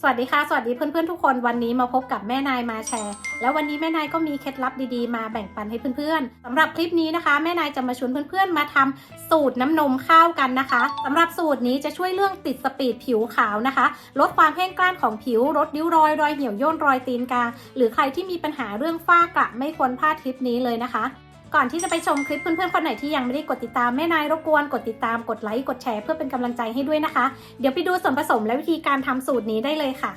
สวัสดีค่ะ สวัสดีเพื่อนๆทุกคนวันนี้มาพบกับแม่นายมาแชร์ แล้ววันนี้แม่นายก็มีเคล็ดลับดีๆ มาแบ่งปันให้เพื่อนๆสำหรับคลิปนี้นะคะ แม่นายจะมาชวนเพื่อนๆมาทำสูตรน้ำนมข้าวกันนะคะสำหรับสูตรนี้จะช่วยเรื่องติดสปีดผิวขาวนะคะ ลดความแห้งกร้านของผิวลดริ้วรอยรอยเหี่ยวย่นรอยตีนกาหรือใครที่มีปัญหาเรื่องฝ้ากระไม่ควรพลาดคลิปนี้เลยนะคะ ก่อนที่จะไปชมคลิปเพื่อนๆคนไหนที่ยังไม่ได้กดติดตามแม่นายรบกวนกดติดตามกดไลค์กดแชร์เพื่อเป็นกำลังใจให้ด้วยนะคะ เดี๋ยวไปดูส่วนผสมและวิธีการทำสูตรนี้ได้เลยค่ะ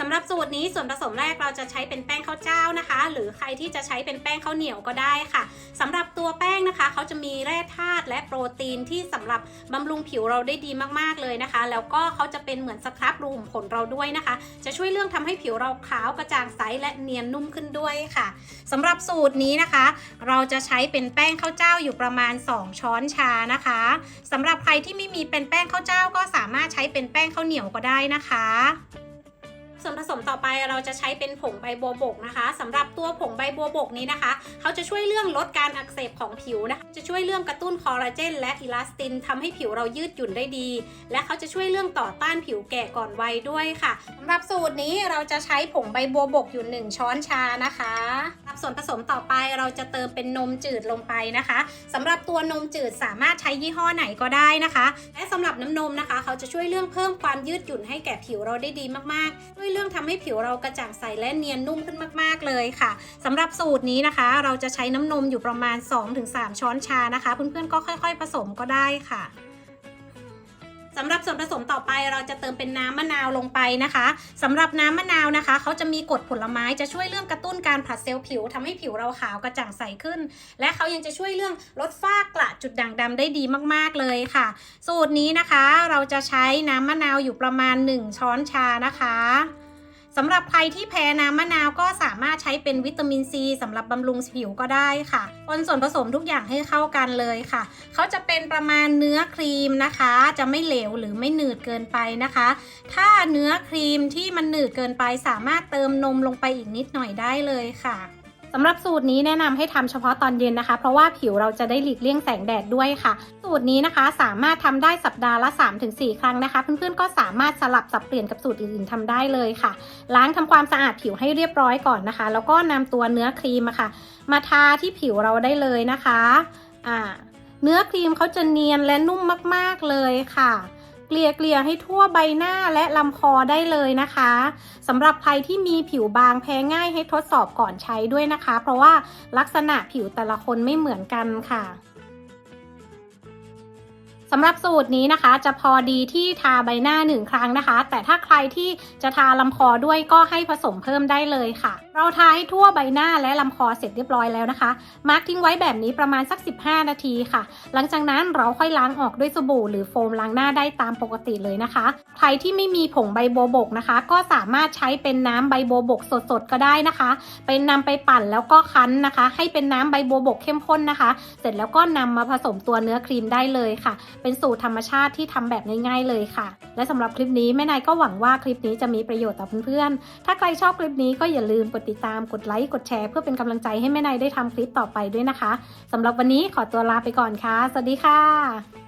สำหรับสูตรนี้ส่วนผสมแรกเราจะใช้เป็นแป้งข้าวเจ้านะคะ หรือใครที่จะใช้เป็นแป้งข้าวเหนียวก็ได้ค่ะสำหรับตัวแป้งนะคะ เขาจะมีแร่ธาตุและโปรตีนที่สำหรับบำรุงผิวเราได้ดีมากๆเลยนะคะ แล้วก็เขาจะเป็นเหมือนสครับรูขุมขนเราด้วยนะคะ จะช่วยเรื่องทำให้ผิวเราขาวกระจ่างใสและเนียนนุ่มขึ้นด้วยค่ะสำหรับสูตรนี้นะคะ เราจะใช้เป็นแป้งข้าวเจ้าอยู่ประมาณ 2 ช้อนชานะคะสำหรับใครที่ไม่มีเป็นแป้งข้าวเจ้าก็สามารถใช้เป็นแป้งข้าวเหนียวก็ได้นะคะ ส่วนผสมต่อไปเราจะใช้เป็นผงใบบัวบกนะคะสำหรับตัวผงใบบัวบกนี้นะคะ เขาจะช่วยเรื่องลดการอักเสบของผิวนะคะจะช่วยเรื่องกระตุ้นคอลลาเจนและอิลาสตินทำให้ผิวเรายืดหยุ่นได้ดี และเขาจะช่วยเรื่องต่อต้านผิวแก่ก่อนวัยด้วยค่ะสำหรับสูตรนี้เราจะใช้ผงใบบัวบกอยู่ 1 ช้อนชานะคะ ส่วนผสมต่อไปเราจะเติมเป็นนมจืดลงไปนะคะสำหรับตัวนมจืดสามารถใช้ยี่ห้อไหนก็ได้นะคะ และสำหรับน้ำนมนะคะ เขาจะช่วยเรื่องเพิ่มความยืดหยุ่นให้แก่ผิวเราได้ดีมากๆ ด้วยเรื่องทำให้ผิวเรากระจ่างใสและเนียนนุ่มขึ้นมากๆเลยค่ะสำหรับสูตรนี้นะคะ เราจะใช้น้ำนมอยู่ประมาณ 2-3 ช้อนชานะคะ เพื่อนๆก็ค่อย ๆ ผสมก็ได้ค่ะ สำหรับส่วนผสมต่อไปเราจะเติมเป็นน้ำมะนาวลงไปนะคะสำหรับน้ำมะนาวนะคะเขาจะมีกรดผลไม้จะช่วยเรื่องกระตุ้นการผลัดเซลล์ผิวทำให้ผิวเราขาวกระจ่างใสขึ้น และเขายังจะช่วยเรื่องลดฝ้ากระจุดด่างดำได้ดีมากๆเลยค่ะ สูตรนี้นะคะเราจะใช้น้ำมะนาวอยู่ประมาณ 1 ช้อนชานะคะ สำหรับใครที่แพ้น้ำมะนาวก็สามารถใช้เป็นวิตามินซีสำหรับบำรุงผิวก็ได้ค่ะคนส่วนผสมทุกอย่างให้เข้ากันเลยค่ะ เขาจะเป็นประมาณเนื้อครีมนะคะ จะไม่เหลวหรือไม่หนืดเกินไปนะคะ ถ้าเนื้อครีมที่มันหนืดเกินไปสามารถเติมนมลงไปอีกนิดหน่อยได้เลยค่ะำหรับสูตรนี้แนะนำให้ทำเฉพาะตอนเย็นนะคะ เพราะว่าผิวเราจะได้หลีกเลี่ยงแสงแดดด้วยค่ะ สูตรนี้นะคะสามารถทำได้สัปดาห์ละ 3-4 ครั้งนะคะ เพื่อนๆก็สามารถสลับสับเปลี่ยนกับสูตรอื่นๆทำได้เลยค่ะ ล้างทำความสะอาดผิวให้เรียบร้อยก่อนนะคะ แล้วก็นำตัวเนื้อครีมอะค่ะ มาทาที่ผิวเราได้เลยนะคะอ่าเนื้อครีมเขาจะเนียนและนุ่มมากๆเลยค่ะ เกลี่ยเกลี่ยให้ทั่วใบหน้าและลำคอได้เลยนะคะสำหรับใครที่มีผิวบางแพ้ง่ายให้ทดสอบก่อนใช้ด้วยนะคะ เพราะว่าลักษณะผิวแต่ละคนไม่เหมือนกันค่ะ สำหรับสูตรนี้นะคะ จะพอดีที่ทาใบหน้าหนึ่งครั้งนะคะ แต่ถ้าใครที่จะทาลำคอด้วยก็ให้ผสมเพิ่มได้เลยค่ะ เราทาให้ทั่วใบหน้าและลำคอเสร็จเรียบร้อยแล้วนะคะ มาร์กทิ้งไว้แบบนี้ประมาณสัก 15 นาทีค่ะ หลังจากนั้นเราค่อยล้างออกด้วยสบู่หรือโฟมล้างหน้าได้ตามปกติเลยนะคะ ใครที่ไม่มีผงใบโบวบกนะคะ ก็สามารถใช้เป็นน้ำใบโบวบกสดๆก็ได้นะคะไปนำไปปั่นแล้วก็คั้นนะคะ ให้เป็นน้ำใบโบวบกเข้มข้นนะคะ เสร็จแล้วก็นำมาผสมตัวเนื้อครีมได้เลยค่ะ เป็นสูตรธรรมชาติที่ทำแบบง่ายๆเลยค่ะ และสำหรับคลิปนี้แม่นายก็หวังว่าคลิปนี้จะมีประโยชน์ต่อเพื่อนๆ ถ้าใครชอบคลิปนี้ก็อย่าลืมกดติดตามกดไลค์กดแชร์เพื่อเป็นกำลังใจให้แม่นายได้ทำคลิปต่อไปด้วยนะคะสำหรับวันนี้ขอตัวลาไปก่อนค่ะ สวัสดีค่ะ